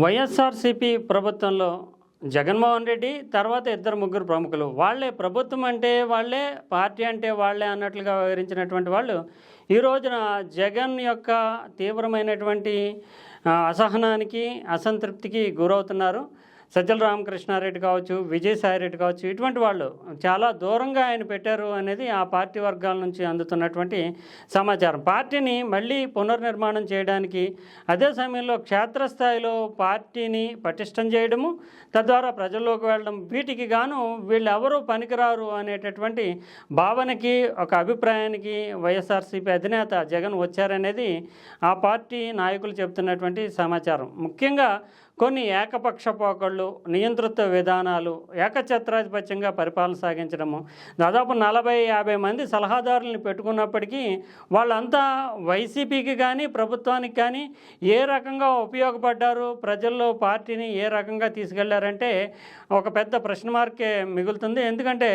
వైఎస్ఆర్సీపీ ప్రభుత్వంలో జగన్మోహన్ రెడ్డి తర్వాత ఇద్దరు ముగ్గురు ప్రముఖులు. వాళ్ళే ప్రభుత్వం అంటే వాళ్ళే పార్టీ అంటే వాళ్ళే అన్నట్లుగా వివరించినటువంటి వాళ్ళు. ఈ రోజున జగన్ యొక్క తీవ్రమైనటువంటి అసహనానికి అసంతృప్తికి గురవుతున్నారు. సజ్జల రామకృష్ణారెడ్డి కావచ్చు విజయసాయి రెడ్డి కావచ్చు ఇటువంటి వాళ్ళు చాలా దూరంగా ఆయన పెట్టారు అనేది ఆ పార్టీ వర్గాల నుంచి అందుతున్నటువంటి సమాచారం. పార్టీని మళ్ళీ పునర్నిర్మాణం చేయడానికి అదే సమయంలో క్షేత్రస్థాయిలో పార్టీని పటిష్టం చేయడము తద్వారా ప్రజల్లోకి వెళ్ళడం వీటికి గాను వీళ్ళెవరూ పనికిరారు అనేటటువంటి భావనకి ఒక అభిప్రాయానికి వైఎస్ఆర్సీపీ అధినేత జగన్ వచ్చారనేది ఆ పార్టీ నాయకులు చెబుతున్నటువంటి సమాచారం. ముఖ్యంగా కొన్ని ఏకపక్ష పోకళ్ళు నియంతృత్వ విధానాలు ఏకఛత్రాధిపత్యంగా పరిపాలన సాగించడము. దాదాపు నలభై యాభై మంది సలహాదారులను పెట్టుకున్నప్పటికీ వాళ్ళంతా వైసీపీకి కానీ ప్రభుత్వానికి కానీ ఏ రకంగా ఉపయోగపడ్డారు ప్రజల్లో పార్టీని ఏ రకంగా తీసుకెళ్ళారంటే ఒక పెద్ద ప్రశ్న మార్కే మిగులుతుంది. ఎందుకంటే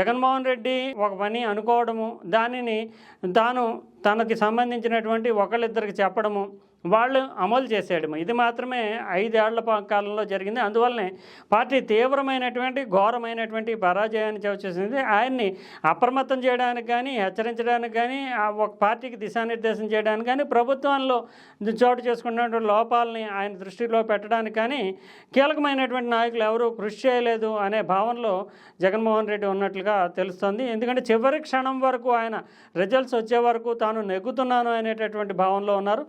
జగన్మోహన్ రెడ్డి ఒక పని అనుకోవడము దానిని తాను తనకి సంబంధించినటువంటి ఒకళ్ళిద్దరికి చెప్పడము వాళ్ళు అమలు చేసేయడం ఇది మాత్రమే ఐదేళ్ళ కాలంలో జరిగింది. అందువల్లనే పార్టీ తీవ్రమైనటువంటి ఘోరమైనటువంటి పరాజయాన్ని చవిచేసింది ఆయన్ని అప్రమత్తం చేయడానికి కానీ హెచ్చరించడానికి కానీ ఆ ఒక పార్టీకి దిశానిర్దేశం చేయడానికి కానీ ప్రభుత్వంలో చోటు చేసుకున్నటువంటి లోపాలని ఆయన దృష్టిలో పెట్టడానికి కానీ కీలకమైనటువంటి నాయకులు ఎవరూ కృషి చేయలేదు అనే భావనలో జగన్మోహన్ రెడ్డి ఉన్నట్లుగా తెలుస్తుంది. ఎందుకంటే చివరి క్షణం వరకు ఆయన రిజల్ట్స్ వచ్చే వరకు తాను నెగ్గుతున్నాను అనేటటువంటి భావనలో ఉన్నారు.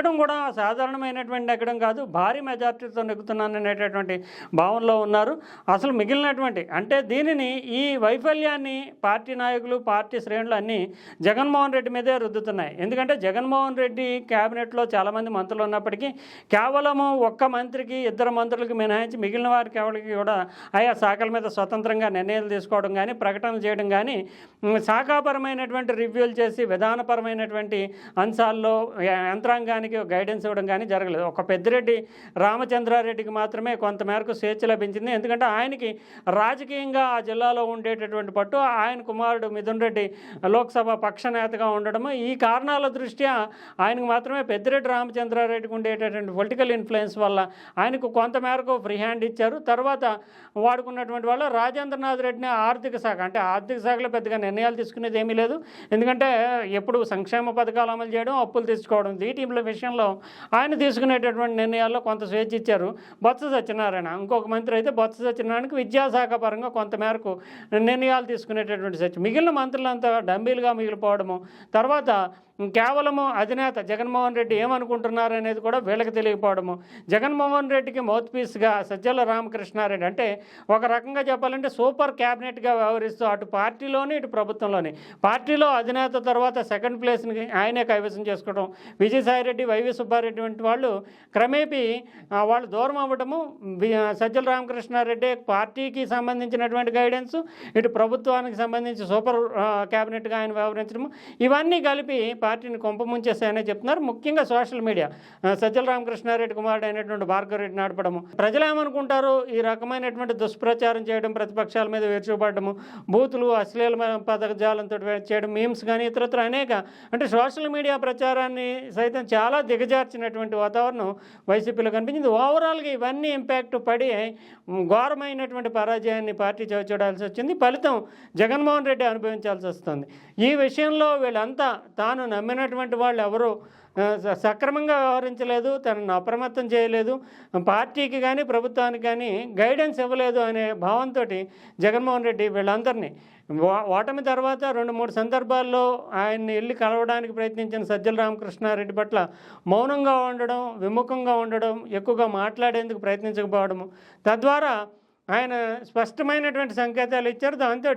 నెగ్గడం కూడా సాధారణమైనటువంటి నెగ్గడం కాదు భారీ మెజార్టీతో నెగ్గుతున్నాను అనేటటువంటి భావనలో ఉన్నారు. అసలు మిగిలినటువంటి అంటే దీనిని ఈ వైఫల్యాన్ని పార్టీ నాయకులు పార్టీ శ్రేణులు అన్నీ జగన్మోహన్ రెడ్డి మీదే రుద్దుతున్నాయి. ఎందుకంటే జగన్మోహన్ రెడ్డి క్యాబినెట్లో చాలామంది మంత్రులు ఉన్నప్పటికీ కేవలము ఒక్క మంత్రికి ఇద్దరు మంత్రులకు మినహాయించి మిగిలిన వారికి ఎవరికి కూడా ఆయా శాఖల మీద స్వతంత్రంగా నిర్ణయాలు తీసుకోవడం కానీ ప్రకటనలు చేయడం కానీ శాఖాపరమైనటువంటి రివ్యూలు చేసి విధానపరమైనటువంటి అంశాల్లో యంత్రాంగానికి యంత్రాంగానికి గైడెన్స్ ఇవ్వడం కానీ జరగలేదు. ఒక పెద్దిరెడ్డి రామచంద్రారెడ్డికి మాత్రమే కొంతమేరకు స్వేచ్ఛ లభించింది. ఎందుకంటే ఆయనకి రాజకీయంగా ఆ జిల్లాలో ఉండేటటువంటి పట్టు ఆయన కుమారుడు మిథున్ రెడ్డి లోక్సభ పక్ష నేతగా ఉండడము. ఈ కారణాల దృష్ట్యా ఆయనకు మాత్రమే పెద్దిరెడ్డి రామచంద్రారెడ్డికి ఉండేటటువంటి పొలిటికల్ ఇన్ఫ్లుయెన్స్ వల్ల ఆయనకు కొంతమేరకు ఫ్రీ హ్యాండ్ ఇచ్చారు. తర్వాత వాడుకున్నటువంటి వాళ్ళు రాజేంద్రనాథ్ రెడ్డిని ఆర్థిక శాఖ అంటే ఆర్థిక శాఖలో పెద్దగా నిర్ణయాలు తీసుకునేది ఏమీ లేదు. ఎందుకంటే ఎప్పుడు సంక్షేమ పథకాలు అమలు చేయడం అప్పులు తెచ్చుకోవడం వీటి విషయంలో ఆయన తీసుకునేటటువంటి నిర్ణయాల్లో కొంత స్వేచ్ఛ ఇచ్చారు. బొత్స సత్యనారాయణ ఇంకొక మంత్రి అయితే బొత్స సత్యనారాయణకి విద్యాశాఖ పరంగా కొంత మేరకు నిర్ణయాలు తీసుకునేటటువంటి సత్యం. మిగిలిన మంత్రులంతా డంబీలుగా మిగిలిపోవడము. తర్వాత కేవలము అధినేత జగన్మోహన్ రెడ్డి ఏమనుకుంటున్నారు అనేది కూడా వీళ్ళకి తెలియకపోవడము. జగన్మోహన్ రెడ్డికి మౌత్ పీస్గా సజ్జల రామకృష్ణారెడ్డి అంటే ఒక రకంగా చెప్పాలంటే సూపర్ క్యాబినెట్గా వ్యవహరిస్తూ అటు పార్టీలోని ఇటు ప్రభుత్వంలోని. పార్టీలో అధినేత తర్వాత సెకండ్ ప్లేస్ని ఆయనే కైవసం చేసుకోవడం. విజయసాయిరెడ్డి వైవి సుబ్బారెడ్డి వంటి వాళ్ళు క్రమేపీ వాళ్ళు దూరం అవ్వటము సజ్జల రామకృష్ణారెడ్డి పార్టీకి సంబంధించినటువంటి గైడెన్స్ ఇటు ప్రభుత్వానికి సంబంధించి సూపర్ క్యాబినెట్గా ఆయన వ్యవహరించడము. ఇవన్నీ కలిపి పార్టీని కొంపముంచేసాయనే చెప్తున్నారు. ముఖ్యంగా సోషల్ మీడియా. సజ్జల రామకృష్ణారెడ్డి కుమారుడు అయినటువంటి భార్గవరెడ్డి నడపడము ప్రజలు ఏమనుకుంటారు ఈ రకమైనటువంటి దుష్ప్రచారం చేయడం ప్రతిపక్షాల మీద విరుచుపడము బూతులు అశ్లీల పదజాలంతో చేయడం మీమ్స్ కానీ ఇతరత్ర అనేక. అంటే సోషల్ మీడియా ప్రచారాన్ని సైతం చాలా దిగజార్చినటువంటి వాతావరణం వైసీపీలో కనిపించింది. ఓవరాల్గా ఇవన్నీ ఇంపాక్ట్ పడి ఘోరమైనటువంటి పరాజయాన్ని పార్టీ చవి చూడాల్సి వచ్చింది. ఫలితం జగన్మోహన్ రెడ్డి అనుభవించాల్సి వస్తుంది. ఈ విషయంలో వీళ్ళంతా తాను నమ్మినటువంటి వాళ్ళు ఎవరు స- సక్రమంగా వ్యవహరించలేదు తనను అప్రమత్తం చేయలేదు పార్టీకి కానీ ప్రభుత్వానికి కానీ గైడెన్స్ ఇవ్వలేదు అనే భావంతో జగన్మోహన్ రెడ్డి వీళ్ళందరినీ ఓటమి తర్వాత రెండు మూడు సందర్భాల్లో ఆయన్ని వెళ్ళి కలవడానికి ప్రయత్నించిన సజ్జల రామకృష్ణారెడ్డి పట్ల మౌనంగా ఉండడం విముఖంగా ఉండడం ఎక్కువగా మాట్లాడేందుకు ప్రయత్నించకపోవడము తద్వారా ఆయన స్పష్టమైనటువంటి సంకేతాలు ఇచ్చారు. దాంతో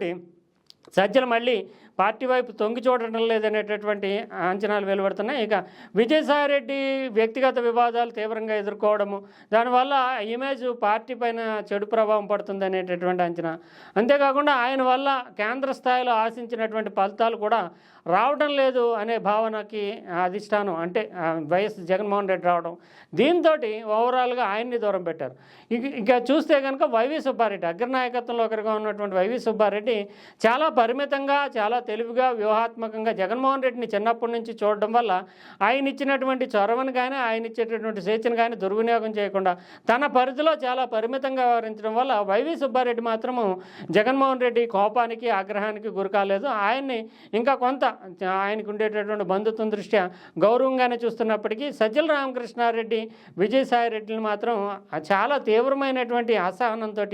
సజ్జలు మళ్ళీ పార్టీ వైపు తొంగి చూడటం లేదనేటటువంటి అంచనాలు వెలువడుతున్నాయి. ఇక విజయసాయిరెడ్డి వ్యక్తిగత వివాదాలు తీవ్రంగా ఎదుర్కోవడము దానివల్ల ఇమేజ్ పార్టీ పైన చెడు ప్రభావం పడుతుంది అనేటటువంటి అంచనా. అంతేకాకుండా ఆయన వల్ల కేంద్ర స్థాయిలో ఆశించినటువంటి ఫలితాలు కూడా రావడం లేదు అనే భావనకి అధిష్టానం అంటే వైఎస్ జగన్మోహన్ రెడ్డి రావడం దీంతో ఓవరాల్గా ఆయన్ని దూరం పెట్టారు. ఇక ఇక చూస్తే కనుక వైవి సుబ్బారెడ్డి అగ్రనాయకత్వంలో ఒకరిగా ఉన్నటువంటి వైవి సుబ్బారెడ్డి చాలా పరిమితంగా చాలా తెలివిగా వ్యూహాత్మకంగా జగన్మోహన్ రెడ్డిని చిన్నప్పటి నుంచి చూడడం వల్ల ఆయన ఇచ్చినటువంటి చొరవను కానీ ఆయన ఇచ్చేటటువంటి స్వేచ్ఛను కానీ దుర్వినియోగం చేయకుండా తన పరిధిలో చాలా పరిమితంగా వ్యవహరించడం వల్ల వైవి సుబ్బారెడ్డి మాత్రము జగన్మోహన్ రెడ్డి కోపానికి ఆగ్రహానికి గురికాలేదు ఆయన్ని ఇంకా కొంత ఆయనకు ఉండేటటువంటి బంధుత్వం దృష్ట్యా గౌరవంగానే చూస్తున్నప్పటికీ సజ్జల రామకృష్ణారెడ్డి విజయసాయి రెడ్డిని మాత్రం చాలా తీవ్రమైనటువంటి అసహనంతో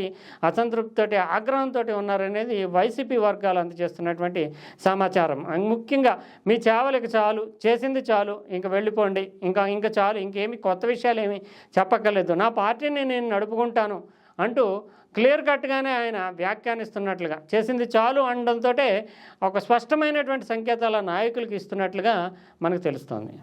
అసంతృప్తితోటి ఆగ్రహంతో ఉన్నారనేది వైసీపీ వర్గాల అందజేస్తున్నటువంటి సమాచారం. ముఖ్యంగా మీ చేవలకు చాలు చేసింది చాలు ఇంకా వెళ్ళిపోండి. ఇంకా ఇంకా చాలు ఇంకేమి కొత్త విషయాలు ఏమి చెప్పక్కర్లేదు. నా పార్టీని నేను నడుపుకుంటాను అంటూ క్లియర్ కట్గానే ఆయన వ్యాఖ్యానిస్తున్నట్లుగా చేసింది చాలు అనడంతో ఒక స్పష్టమైనటువంటి సంకేతాల నాయకులకు ఇస్తున్నట్లుగా మనకు తెలుస్తోంది.